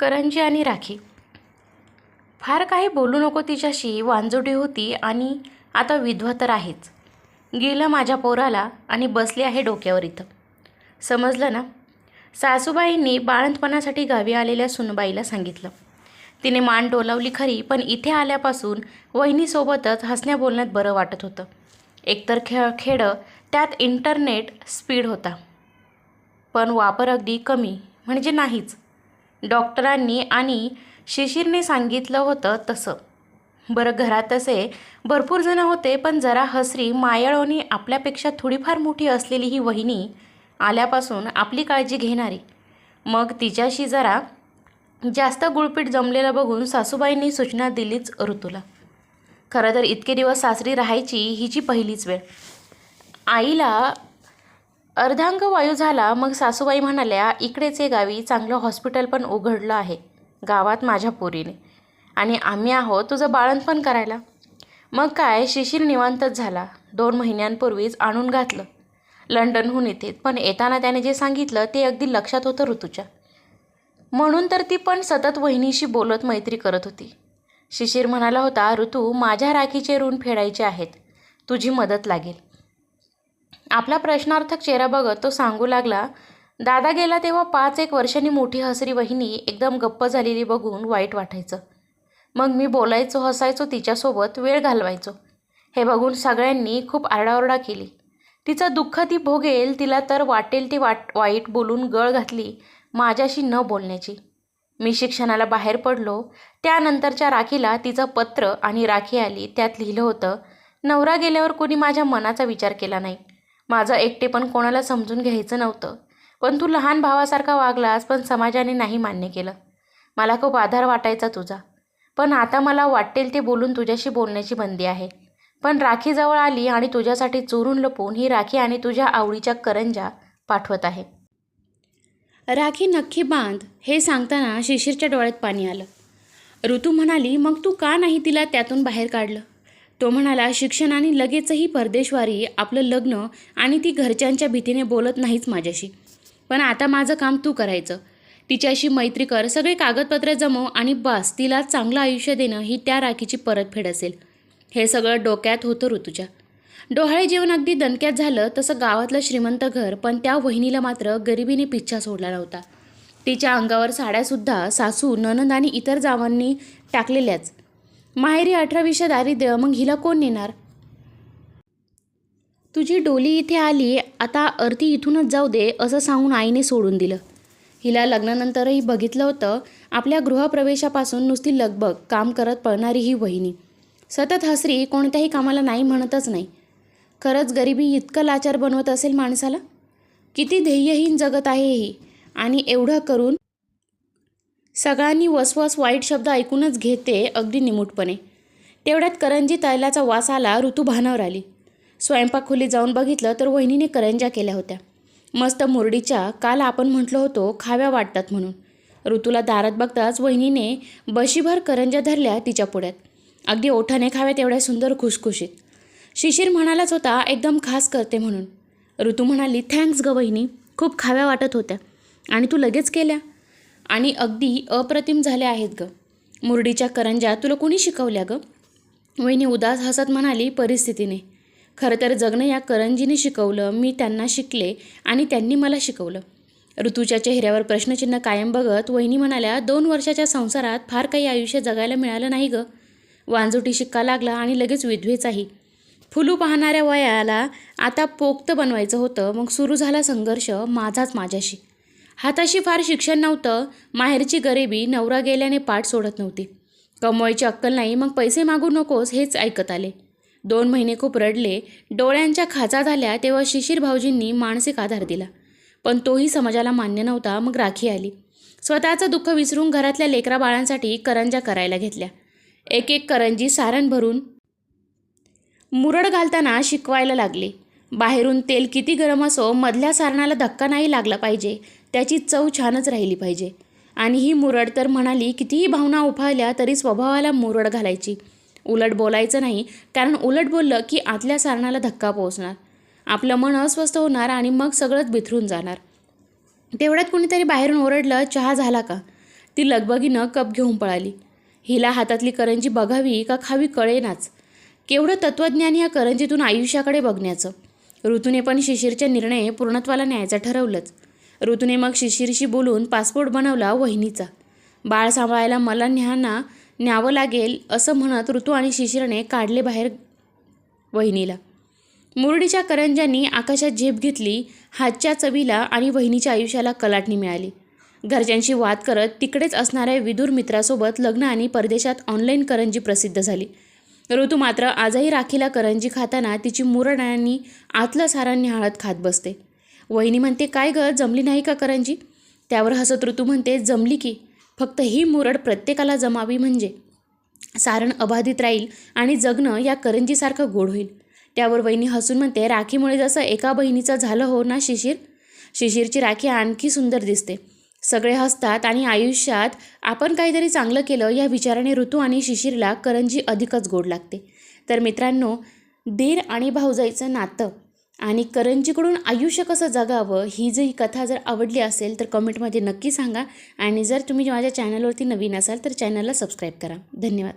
करंजी आणि राखी. फार काही बोलू नको तिच्याशी वांजोडी होती आणि आता विधवा तर आहेच. गेलं माझ्या पोराला आणि बसली आहे डोक्यावर इथं. समजलं ना? सासूबाईंनी बाळंतपणासाठी गावी आलेल्या सुनबाईला सांगितलं. तिने मान डोलावली खरी पण इथे आल्यापासून वहिनीसोबतच हसण्या बोलण्यात बरं वाटत होतं. एकतर खे खेडं त्यात इंटरनेट स्पीड होता. पण वापर अगदी कमी म्हणजे नाहीच. डॉक्टरांनी आणि शिशिरने सांगितलं होतं तसं. बरं घरात तसे भरपूर जण होते पण जरा हसरी मायाळोनी आपल्यापेक्षा थोडीफार मोठी असलेली ही वहिनी आल्यापासून आपली काळजी घेणारी. मग तिच्याशी जरा जास्त गुळपीट जमलेलं बघून सासूबाईंनी सूचना दिलीच ऋतूला. खरं तर इतके दिवस सासरी राहायची हिची पहिलीच वेळ. आईला अर्धांग वायू झाला मग सासूबाई म्हणाल्या इकडेचे गावी चांगलं हॉस्पिटल पण उघडलं आहे गावात माझ्या पोरीने. आणि आम्ही आहोत तुझं बाळणपण करायला. मग काय शिशिर निवांतच झाला. दोन महिन्यांपूर्वीच आणून घातलं. लंडनहून येते पण येताना त्याने जे सांगितलं ते अगदी लक्षात होतं ऋतूच्या. म्हणून तर ती पण सतत वहिनीशी बोलत मैत्री करत होती. शिशिर म्हणाला होता ऋतू माझ्या राखीचे ऋण फेडायचे आहेत. तुझी मदत लागेल. आपला प्रश्नार्थक चेहरा बघत तो सांगू लागला दादा गेला तेव्हा पाच एक वर्षांनी मोठी हसरी वहिनी एकदम गप्प झालेली बघून वाईट वाटायचं. मग मी बोलायचो हसायचो तिच्यासोबत वेळ घालवायचो. हे बघून सगळ्यांनी खूप आरडाओरडा केली. तिचं दुःख ती भोगेल तिला तर वाटेल ती वाट वाईट बोलून गळ घातली माझ्याशी न बोलण्याची. मी शिक्षणाला बाहेर पडलो. त्यानंतरच्या राखीला तिचं पत्र आणि राखी आली त्यात लिहिलं होतं नवरा गेल्यावर कोणी माझ्या मनाचा विचार केला नाही. माझं एकटेपण कोणाला समजून घ्यायचं नव्हतं. पण तू लहान भावासारखा वागलास पण समाजाने नाही मान्य केलं. मला खूप आधार वाटायचा तुझा. पण आता मला वाटेल ते बोलून तुझ्याशी बोलण्याची बंदी आहे. पण राखी जवळ आली आणि तुझ्यासाठी चोरून लपवून ही राखी आणि तुझ्या आवडीच्या करंजा पाठवत आहे. राखी नक्की बांध हे सांगताना शिशिरच्या डोळ्यात पाणी आलं. ऋतू म्हणाली मग तू का नाही तिला त्यातून बाहेर काढलं? तो म्हणाला शिक्षण आणि लगेचही परदेशवारी आपलं लग्न आणि ती घरच्यांच्या भीतीने बोलत नाहीच माझ्याशी. पण आता माझं काम तू करायचं. तिच्याशी मैत्री कर सगळे कागदपत्र जमव आणि बस तिला चांगलं आयुष्य देणं ही त्या राखीची परतफेड असेल हे सगळं डोक्यात होतं ऋतूच्या डोहाळे जेवण अगदी दणक्यात झालं तसं गावातलं श्रीमंत घर पण त्या वहिनीला मात्र गरिबीने पिच्छा सोडला नव्हता. तिच्या अंगावर साड्यासुद्धा सासू ननंद आणि इतर जावांनी टाकलेल्याच. माहेरी अठरा दारिद्र्य मग हिला कोण नेणार? तुझी डोली इथे आली आता अर्थी इथूनच जाऊ दे असं सांगून आईने सोडून दिलं. हिला लग्नानंतरही बघितलं होतं आपल्या गृहप्रवेशापासून नुसती लगबग काम करत पळणारी ही वहिनी. सतत हसरी कोणत्याही कामाला नाही म्हणतच नाही. खरंच गरिबी इतकं लाचार बनवत असेल माणसाला? किती ध्येयहीन जगत आहे ही. आणि एवढं करून सगळ्यांनी वसवस वाईट शब्द ऐकूनच घेते अगदी निमूटपणे. तेवढ्यात करंजी तैलाचा वास आला ऋतू भानावर आली. स्वयंपाक खोलीत जाऊन बघितलं तर वहिनीने करंज्या केल्या होत्या. मस्त मुरडीच्या काल आपण म्हटलो होतो खाव्या वाटतात म्हणून. ऋतूला दारात बघताच वहिनीने बशीभर करंज्या धरल्या तिच्या पुढ्यात. अगदी ओठाने खाव्या तेवढ्या सुंदर खुशखुशीत शिशिर म्हणालाच होता एकदम खास करते म्हणून. ऋतू म्हणाली थँक्स ग वहिनी खूप खाव्या वाटत होत्या. आणि तू लगेच केल्या? आणि अगदी अप्रतिम झाल्या आहेत ग. मुरडीच्या करंज्या तुला कोणी शिकवल्या ग? वहिनी उदास हसत म्हणाली परिस्थितीने. खरं तर जगणं या करंजीने शिकवलं मी त्यांना शिकले आणि त्यांनी मला शिकवलं. ऋतूच्या चेहऱ्यावर प्रश्नचिन्ह कायम बघत वहिनी म्हणाल्या दोन वर्षाच्या संसारात फार काही आयुष्य जगायला मिळालं नाही गं. वांजुटी शिक्का लागला आणि लगेच विधवेचाही. फुलू पाहणाऱ्या वयाला आता पोक्त बनवायचं होतं मग सुरू झाला संघर्ष माझाच माझ्याशी. हाताशी फार शिक्षण नव्हतं. माहेरची गरिबी नवरा गेल्याने पाठ सोडत नव्हती. कमवायची अक्कल नाही मग पैसे मागू नकोस हेच ऐकत आले. दोन महिने खूप रडले. डोळ्यांच्या खाचा झाल्या तेव्हा शिशिर भाऊजींनी मानसिक आधार दिला. पण तोही समाजाला मान्य नव्हता मग राखी आली. स्वतःचं दुःख विसरून घरातल्या लेकरा बाळांसाठी करंज्या करायला घेतल्या. एक एक करंजी सारण भरून मुरड घालताना शिकवायला लागले. बाहेरून तेल किती गरम असो मधल्या सारणाला धक्का नाही लागला पाहिजे. त्याची चव छानच राहिली पाहिजे. आणि ही मुरड तर म्हणाली कितीही भावना उफाळल्या तरी स्वभावाला मुरड घालायची. उलट बोलायचं नाही कारण उलट बोललं की आतल्या सारणाला धक्का पोचणार आपलं मन अस्वस्थ होणार आणि मग सगळंच बिथरून जाणार. तेवढ्यात कुणीतरी बाहेरून ओरडलं चहा झाला का? ती लगबगीनं कप घेऊन पळाली. हिला हातातली करंजी बघावी का खावी कळेनाच. केवढं तत्त्वज्ञान या करंजीतून आयुष्याकडे बघण्याचं. ऋतूने पण शिशिरच्या निर्णय पूर्णत्वाला न्यायचा ठरवलंच. ऋतूने मग शिशिरशी बोलून पासपोर्ट बनवला वहिनीचा. बाळ सांभाळायला मला न्याना न्यावं लागेल असं म्हणत ऋतू आणि शिशिरने काढले बाहेर वहिनीला. मुरडीच्या करंजांनी आकाशात झेप घेतली हातच्या चवीला आणि वहिनीच्या आयुष्याला कलाटणी मिळाली. घरच्यांशी वाद करत तिकडेच असणाऱ्या विदूर मित्रासोबत लग्न आणि परदेशात ऑनलाईन करंजी प्रसिद्ध झाली. ऋतू मात्र आजही राखीला करंजी खाताना तिची मुरड आणि आतलं सारण निहाळत खात बसते. वहिनी म्हणते काय ग जमली नाही का करंजी? त्यावर हसत ऋतू म्हणते जमली की. फक्त ही मुरड प्रत्येकाला जमावी म्हणजे. सारण अबाधित राहील आणि जगणं या करंजीसारखं गोड होईल. त्यावर वहिनी हसून म्हणते राखीमुळे जसं एका बहिणीचं झालं हो ना शिशिर? शिशिरची राखी आणखी सुंदर दिसते. सगळे हसतात आणि आयुष्यात आपण काहीतरी चांगलं केलं या विचाराने ऋतू आणि शिशिरला करंजी अधिकच गोड लागते. तर मित्रांनो दीर आणि भाऊजाईचं नातं आणि करंजीकडून आयुष्य कसं जगावं ही जर ही कथा जर आवडली असेल तर कमेंटमध्ये नक्की सांगा. आणि जर तुम्ही माझ्या चॅनलवरती नवीन असाल तर चॅनलला सबस्क्राईब करा. धन्यवाद.